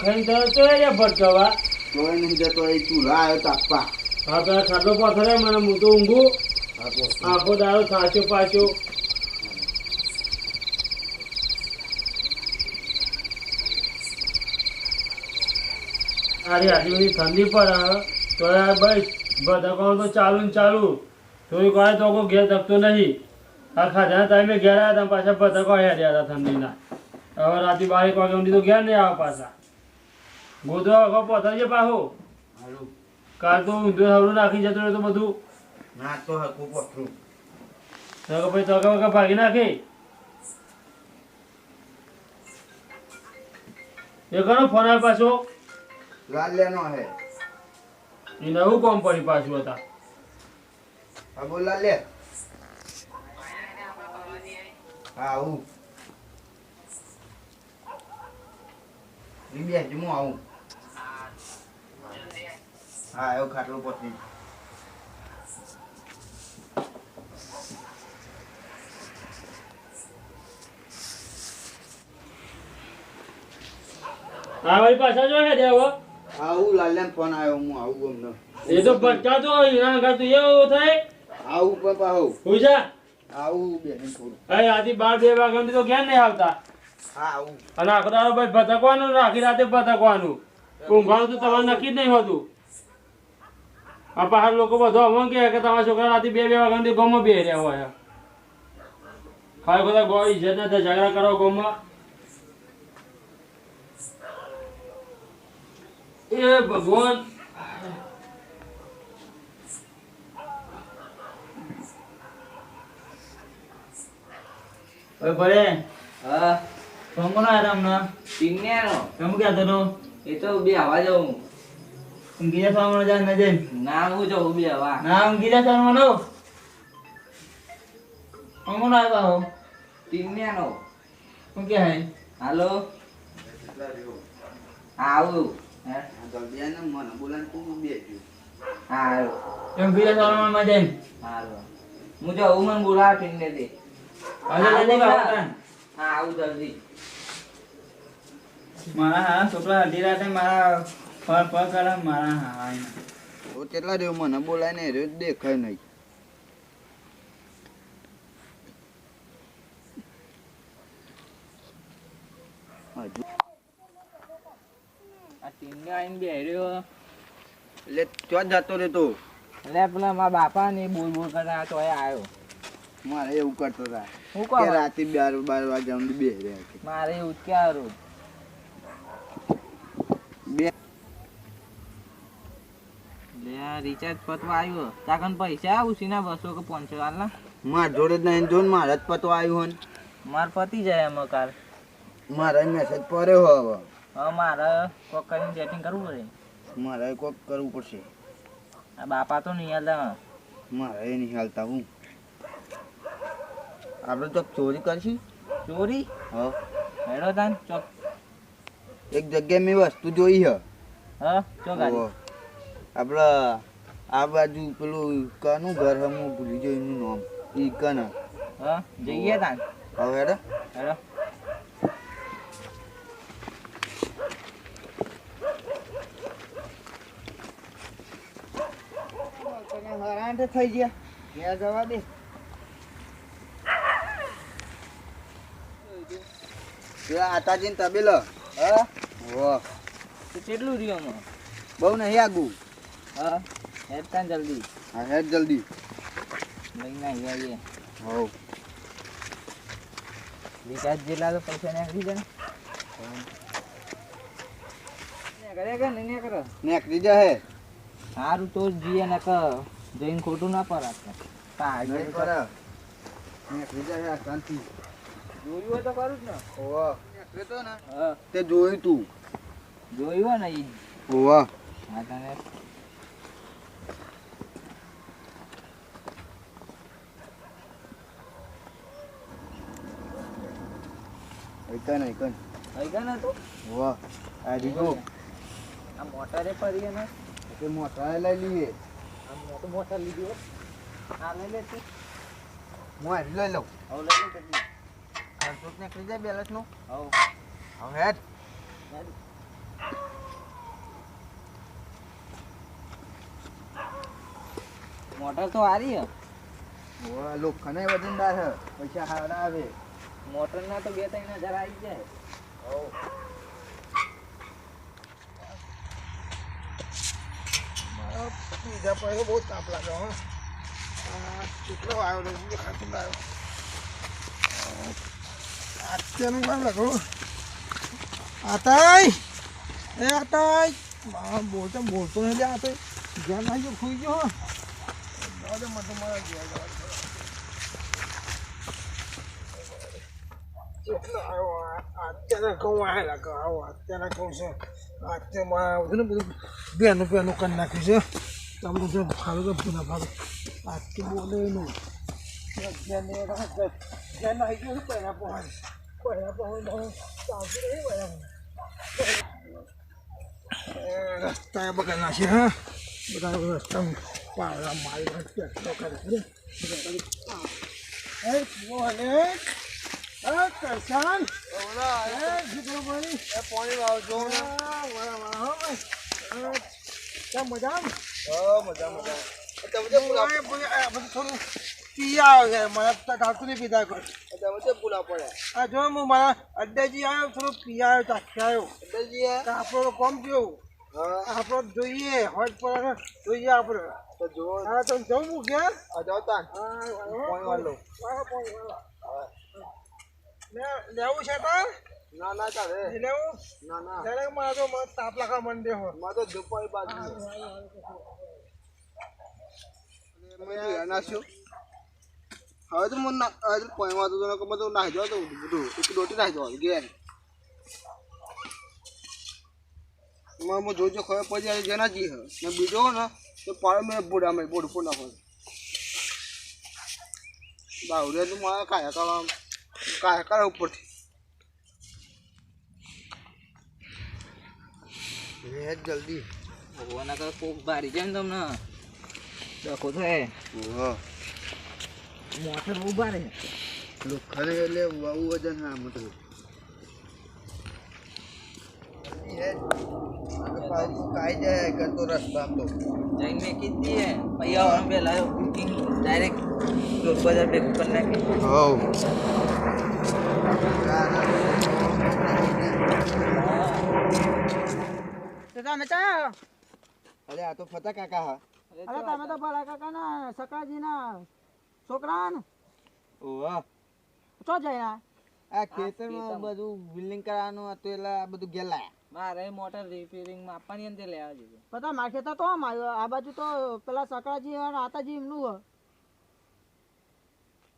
Phone ખાઈને તો એ ભટકાવા. તોય નહીં જતો એ ચૂલા આવ્યો તાપવા. હા તો ખાટલો પાથરે મને હું તો ઊંઘું આખો દાડો થાચો પાછો અરે બધી ઠંડી પડે તો ભાઈ તો ચાલુ ને ચાલુ. થોડીક વાર તો કોઈ ઘેર તકતો નહીં. આ ખાધા ટાઈમે ઘેર આવ્યા હતા પાછા બધા કોઈ હેડ્યા હતા ઠંડીના. હવે રાતે બારેક વાગે ઊંડી તો ઘેર નહીં આવે પાછા. ગોદરો આખો પથરજે પાછો. હારું. કાલ તો ઊંધું હવડું નાખી જતો રહ્યો તો બધું. ના તો હકું પથરું. તો પછી ભાઈ તકા વકા ભાગી નાખે. એ ઘણો ફોન આવે પાછો. લાલ્યાનો હે. એ નવું કોમ પડી પાછું હતા. હા બોલ લાલ્યા હા ઈ બેસજો હું આવું. હા આવ્યો ખાટલો પોતે. હા ભાઈ પાછા જો હે દેવો. આવું લાલ્યાનો ફોન આવ્યો હું આવું અમને એ તો એના કરતા તો એવું થાય. આવું પણ પાહો પૂછા આવું બેસીને થોડું. અરે આથી બાર બે વાગ્યા તો ક્યાં નહીં આવતા. હા આવું. અને આખો દાડો ભાઈ ભટકવાનું ને આખી રાતે ભટકવાનું. ઊંઘવાનું તો તમારે નક્કી જ નહીં હોતું. આ પહાડ લોકો બધો અમો કે તમારા છોકરા રાતે બે બે વાગ્યા સુધી ગમો બે રહ્યા હોય. ખાલી બધા ગો ઇજ્જત ના થાય ઝઘડા કરો ગોમાં એ ભગવાન. ઓય ભલે. હા. કોણ આરામ ના ટીંગણ્યાનો કેમ ક્યાં તનો એ તો બે હવા જવું ઊંઘી જા જા નજે ના હું જો ઊભી હવા ના હું ગીરા સામણ નો ના આવ્યા હો ટીંગણ્યાનો હું કે હે હાલો આવું હે જલ્દી આવીને મને બોલાને તું બેસજો હાલો ઊંઘી ગીરા સામણમાં જઈને હાલો હું જવું મને બોલા ટીંગને દે હાલો જલ્દી હા આવું જલ્દી મારા હા છોકરા અઢી રાતે મારા ફર ફર કરે મારા હા તો કેટલા રહ્યો મને બોલાય ને રહ્યો દેખાય નહીં. હજુ. આ ટીંગને આવીને બેહ્યો એટલે ચો જતો રે તો? એટલે પેલા મારા બાપા ને બોલ બોલ કરતા તોય આવ્યો મારે એવું કરતો હતા હું રાતે બાર બાર વાગ્યા સુધી બે મારે એવું જ ક્યાં બે લે આ રિચાર્જ પતવા આવ્યો. તાકન પૈસા ઉસીના બસો કે પાંચસો હાલના માર જોડે જ નહીં જો ને મારે જ પતો આવ્યો હોન. ને માર પતી જાય એમાં કાલ. મારે મેસેજ પડ્યો હો હવે. હવે મારે કોક કરીને સેટિંગ કરવું પડે. મારે કોક કરવું પડશે. આ બાપા તો નહીં હાલતા મારે નહીં હાલતા હું. આપણે તો ચોરી કરશી. ચોરી? હા. હેડો તાન ચોક. એક જગ્યાએ મેં વસ્તુ જોઈ હ. હા ચોક. આપણે આ બાજુ પેલું કનું ઘર હે હું ભૂલી ગયો એનું નામ. ઈ કન. હા જઈએ તાન. હવે હેડે. હેડો. થઈ ગયા. ત્યાં જવા દે. આતાજી ને તબેલો. હા? કેટલું રહ્યું બહુ નહીં આગું. હા હેડ તાન જલ્દી. હા હેડ જલ્દી. લઈને આવી આવીએ હોવ. રિચાર્જ જેટલા તો પૈસા નાખી દે કરે કે નહીં કરે નેકરી જાહે સારું તો જીએ ને કે જઈને ખોટું ના પર આપણે નહીં પર નેકરી જાહે આ શાંતિ. જોયું હોય તો કરું જ ને. નેકરી તો ને. હા તે જોયું તું. જોયું ને ઈ. ઓહ હા તને એકન એકન થઈ ગયા વાહ. આ દીધો. આ મોટરે ફરીએ ને તે મોટા લઈ લઈએ. આ મોટું મોટર લીધું. આ લઈ લે તું. હું આ લઈ લઉં. હવે લઈ લે કેટલી. ખર્ચો નેકરી જાય બેલેન્સનું. હવ. હવે હેડ. હેડ. મોટર તો હારી હે. લોખંડે વજનદાર હે. પૈસા હારા આવે. મોટર ના તો બે ત્રણ હજાર આવી જાય. બીજા પાસે બહુ તાપ લાગે, હો. કેટલો આવ્યો હું ખાતું લાવ્યો અત્યારનું કામ લાગો આતાય એ આતાય મા બોલતો બોલતો લે આતો જ્યાં આવી ગયો ખુઈ ગયો મને મારા જોવા જવા દે. કેટલો આવ્યો આ અત્યારે કહું આવેલા કહું આવો અત્યારે કહું છું અત્યારે મારા બધું ને બધું બેનું બેનું કરી નાખ્યું છે તમને જો ફાળો તો પૂના ફાળો આજથી બોલે એનું જ્યાં જ્યાં આવી ગયું પહેલા પહોંચ પહેલા પહોંચ રસ્તા બગડ નાખે હા બધા રસ્તા પાવડા મારી કેટલો કરે છે કરશાન પાણી હા મજા મજા બધું થોડું પી આવે મારા ઢાંકતું નહીં પીધા તમે પૂરા પડ્યા આ જો હું મારા અડ્ડાજી આવ્યો થોડું પી આવ્યો ચાખી આવ્યો અડજી આપણો કોમ કેવું આપણો જોઈએ હોજ પર જોઈએ આપણે. તો જો હા તો જવું હા, પાણી વાળો પાણી વાળો. લે- લેવું છે તો? ના ના ચાલે. લેવું? ના ના. ત્યારે મારો તાપ લખા મંડે હો મારો દુપાઈ બાજુ મેં નાખ્યું. હવે તો મને ના- હવે તો પાણી વાળતો તો નકર બધું તો બધું. એક રોટી નાહી દેવા ઘેર. એમાં હું જોજો ખબર પડી જાય જેના જી હે ને બીજો ને તો પાણી મેં બોડા મેં બોડ ઉપર નાખો બાવડે તો મારા કાયા કરવા કાયા કરે ઉપરથી. લે જલ્દી. ઓના કર કોક બારી જાય ને તમને? ડખો થાય મોટર બહુ ભારે લોખંડ એટલે બહુ વજન હા મતલબ કાઈ જાય કરતો રસ્તા તો જઈને મેં કીધી હે પૈયા પહેલા બુકિંગ ડાયરેક્ટ દોઢ બજાર ભેગું કરી નાખી. હવ. તમે ચા અરે આ તો ફતા કાકા હા. અરે તમે તો ભલા કાકાના સકાજીના છોકરા ને. ઓહો. ચો જઈને આ? ખેતરમાં બધું બિલ્ડિંગ કરવાનું હતું એટલે આ બધું ગેલા મારે મોટર રિપેરિંગમાં આપવાની અંતે લેવા જઈએ બધા માર ખેતર તો આમ આવ્યો. આ બાજુ તો પેલા સકાજી અને આતાજી એમનું હોય.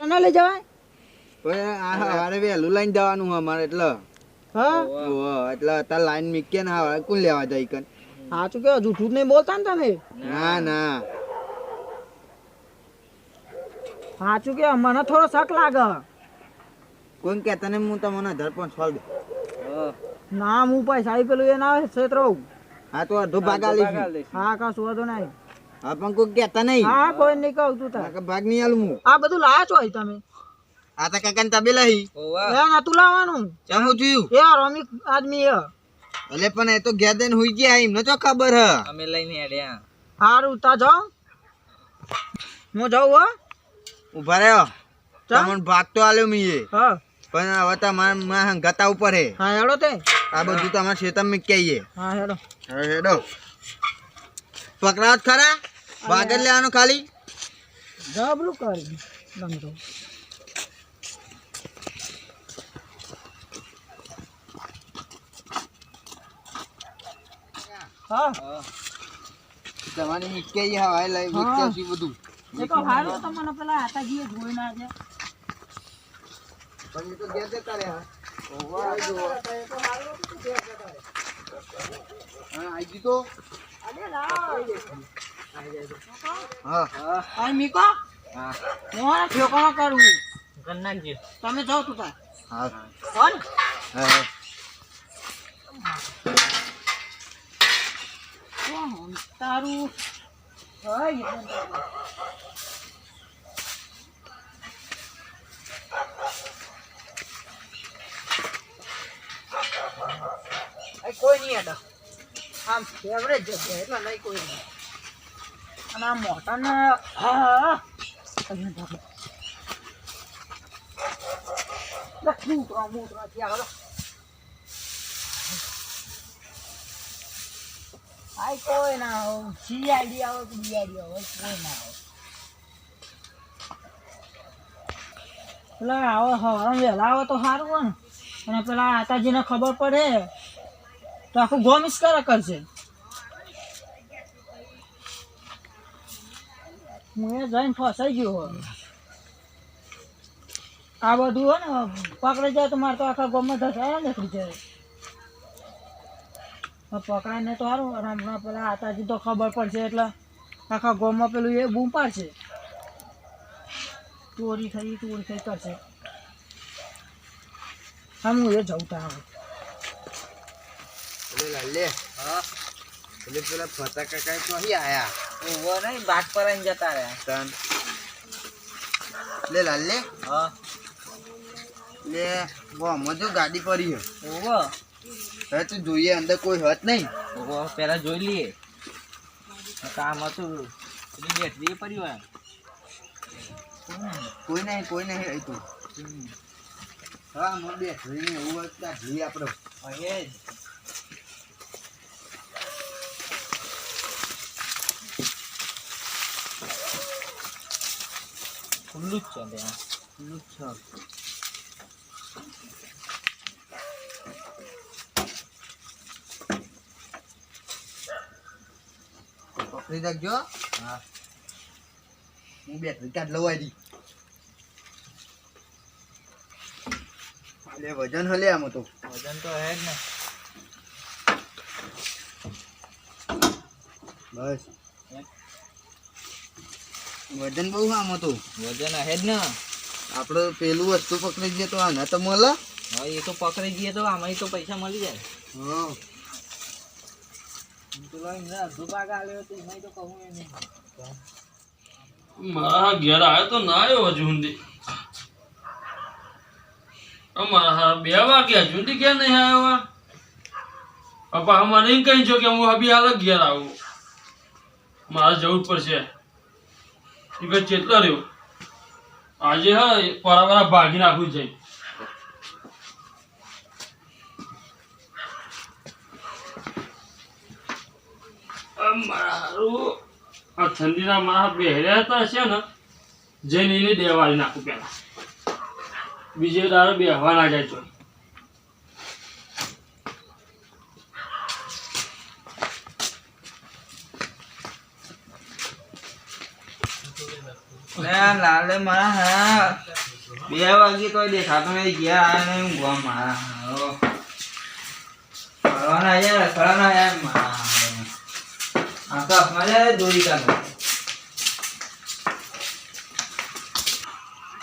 તને લઈ જવાય? હવે વહેલું લઈને જવાનું અમારે એટલે. હા? એટલે અત્યારે લાઈન મીકે ને હવે કોણ લેવા જાય કન? સાચું કેવો જૂઠું જ નહીં બોલતા ને તમે ના ના. સાચું કે મને થોડો શક લાગે. કોણ કહેતા ને હું તમને ધરપણ છોડ ના હું પૈસા આવી પેલું એ ના ક્ષેત્રો હા તો અડધો ભાગ આલી હા નહીં. હા પણ કોઈ કહેતા નહીં? હા કોઈ નહીં કહું તું ભાગ નહીં આલું હું. આ બધું લાયા છો તમે. આ તો કાકા ને તબેલા હી એ નતું લાવવાનું. ચમ હું જોયું એ રોમી આદમી હે એટલે પણ એ તો ઘેર હોઈ ગયા એમને તો ખબર હ. અમે લઈને હેડ્યા હારું તા જાઓ હું જાઉં હો. ઊભા રહ્યો? તમને ભાગ તો આલ્યો મીએ હા. પણ હવે તમારે મારા ગતા ઉપર હે. હા હેડો તે. આ બધું તમારે શેતમ મી કહીએ હા હેડો. હા હેડો. પકડાવત ખરા? ભાગ લેવાનો લેવાનું ખાલી. જબરું કરી. હા. તમારી મીકે હવાય લઈ હા. મીકે બધું. એ તો હારું તો મને પેલા આતાજીએ જોઈ ના છે પણ એ તો ઘેર જતા રહ્યા હા આઈ ગઈ તો? હા. આ મીકો? હા. મોરા ઠેકાણો કરવું કરી નાખજો. તમે જાઓ તું તાર. હા. કોણ હા. તારું હા તારું. કોઈ નહીં હેડો આમ ફેવરેટ જગ્યા એટલે નહીં કોઈ નહીં. અને આ મોટાના હા. મૂતરા, મૂતરા, ત્યાં આય કોઈ ના આવે. સીઆઈડી આવે કે ડીઆઈડી આવે કોઈ ના હો પેલા આવો હવારમાં વહેલા આવે તો સારું ને. અને પેલા આતાજીને ખબર પડે તો આખું ગોમ કરે કરશે હું એ જઈને ફસાઈ ગયો હોય આ બધું હોય ને, પકડી જાય તો મારે તો આખા ગોમમાં ધસાવા નીકળી જાય. પકડાય ને તો સારું અને હમણાં પેલા આતાજી તો ખબર પડશે એટલે આખા ગામમાં પેલું એ બૂમ પાડશે. ચોરી થઈ ચોરી થઈ કરશે. હા હું એ જઉં તા હવે લાલ લે હા? એટલે પેલા ફટાકા કાંઈ તો અહીં આયા? ઊભો નહીં બાટ પર જતા રહ્યા. તન. લે લાલે હા? લે બોમાં મજો ગાડી પડી હે ઓવો તું જોઈએ અંદર કોઈ હત નહીં. પેલા જોઈ લઈએ. કામ હતું. બેટરી પડી હોય કોઈ નહીં કોઈ નહીં આવ્યું હા મને બેટરી ને એવું હોય ત્યાં જોઈએ આપણે એ જ. ખુલ્લું જ ત્યાં. ખુલ્લું જ છે. રાખજો હા હું બેટરી કાર્ડ લવાઈ દી એટલે વજન હલે આમ તો વજન તો હે જ ને બસ વજન બહુ આમ હતું વજન હે જ ને આપણે પેલું વસ્તુ પકડી જઈએ તો આના તો મળે હા એ તો પકડી જઈએ તો આમાં તો પૈસા મળી જાય હા અડધો ભાગ આલ્યો તો એમાં તો કહું એ નહીં મારા ઘેર આવ્યો તો ના આવ્યો હજુ સુધી. અમારા હારા બે વાગ્યા હજુ સુધી ક્યાં નહીં આવ્યો? પપ્પા મને એમ કહી છો કે હું અભી હાલ ઘેર આવું. મારે જવું પડશે. એ કહે ચેટલો રહ્યો આજે હા પરાવાળા ભાગી નાખવું છે. મારા આ ઠંડીના મારા બેહર્યા હતા છે ને જઈને એને દેવાળી નાખું પેલા બીજે દાડે બેહવા ના જાય તો લાલે મારા હા બે વાગે તો દેખાતો નહીં ગયા નહીં ઊંઘવા મારા હારો. ફરવાના યાર ફરવાના યાર મારા. આકાશમાં જાય દોરી કાઢો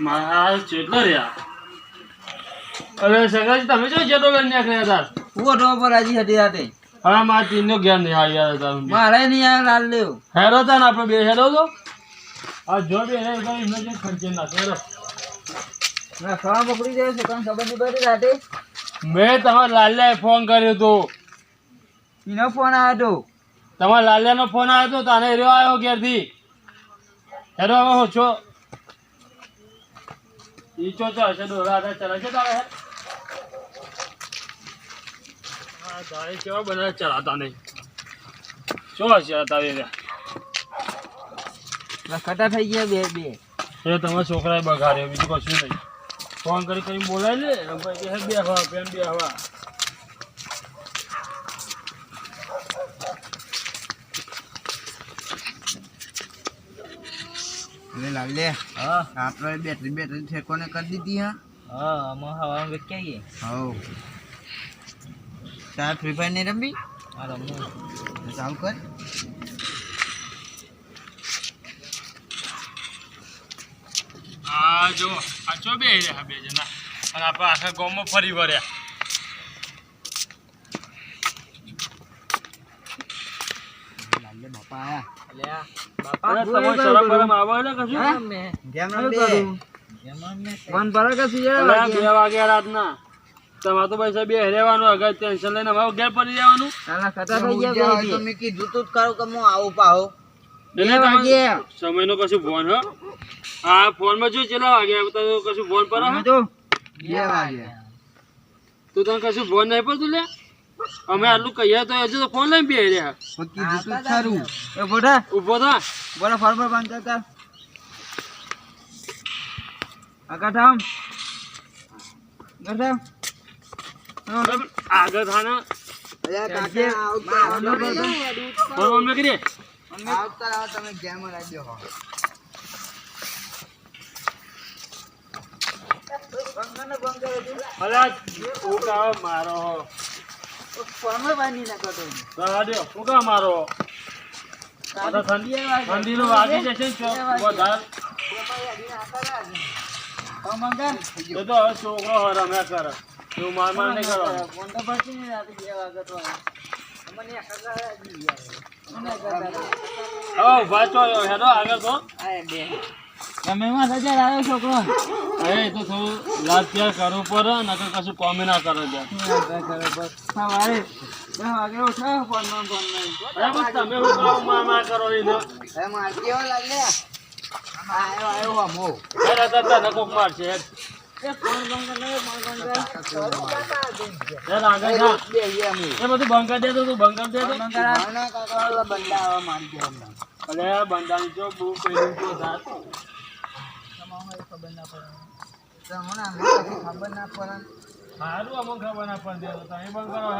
મારા હારું ચેટલો રહ્યા અરે સગા તમે જો જેટલો ઘર નીકળ્યા હતા ઓટો પર આજી હતી રાતે હા મારા તીનનો ઘેર નહીં આવ્યા હતા મારે નહીં આ લાલ લેવ હેરો હતા ને આપણે બે હેરો તો આ જો બે હેરો તો એમને જે ખર્ચે નાખે ના ખાવા પકડી જાય છે કારણ નહીં પડી રાતે મેં તમારા લાલ્યાએ ફોન કર્યો હતો એનો ફોન આવ્યો તમારા લાલ્યાનો ફોન આવ્યો હતો તને રહ્યો આવ્યો ઘેરથી. હેરો હવે હું છો. ઈ ચો ચો હશે દોરા હતા ચલા છે તારે? તારે કેવા ચલાતા નહીં. શું હશે તારે ખટા થઈ ગયા બે બે. એ તમારા છોકરાએ બગાડ્યો બીજું કશું નહીં. ફોન કરી કરી બોલાય લે બે હવા બેન બે હવા લાલ લે. હા. આપણે બેટરી બેટરી ઠેકોને કરી દીધી હા. હા અમે હવામાં વેચાઈએ હવ. તાર ફ્રી ફાયર નહીં રમી? હા રમું. ચાલુ કર. આ જો. આ ચો બે રહ્યા બે જણા? અને આપણે આખા ગામમાં ફરી વળ્યા. બાપા. આયા તમારે તો પૈસા બે રહેવાનું અગર ટેન્શન લઈને અમારે ઘેર પડી જવાનું નાના ખતર થઈ હું ગયા જ્યાં હોય તો કોઈ મેં કીધું તું જ કે હું આવું પાહો. એટલે વાગે. તમારે કશું ફોન હ? હા ફોનમાં માં જોઈ ચેલા વાગ્યા કશું ફોન પર હ? તો બે વાગે તું તને કશું ફોન નહીં પડતું લે? અમે આટલું કહીએ તો હજુ તો ફોન લઈને બે રહ્યા. પણ કીધું તું એ બોટા ઊભો થા. બોલો ફળ બંધ બાંધતા થામ આગળ થામ આગળ થા ને અલ્યા આવતા ફોન બોન કરી આવતા આવો તમે ગેમ રાખજો. હો અલા હું મારો. કા મારો? ઠંડી ઠંડીનો વાગી જશે ને એ તો હવે છોકરો હવે રમ્યા કરે. તું માર માર નહીં કરો. હવે ઊભા છો હેડો આગળ તો. તમે એમાં સજા લાવ્યો છોકરો એ તો થોડું લાભ ત્યાર કરવું પડે નકર કશું કોમી ના કરો ત્યાં. સવારે દસ વાગે ઉઠો તમે કરો માર માર કરો એને હવે મારતી લાગે આયો આયો અમો મારશે એ એ બંધ કરી દેતો તું બંધ કરી દેતો બંધ કરા. નાના કાકા ઓલા બંદા આવા મારી ગયો હમણાં. અલે બંધાણી જો બહુ પહેલું તો થાત ના પડે. હમણાં ખબર ના પડે. સારું અમને ખબર ના પડે તો. તમે બંધ કરો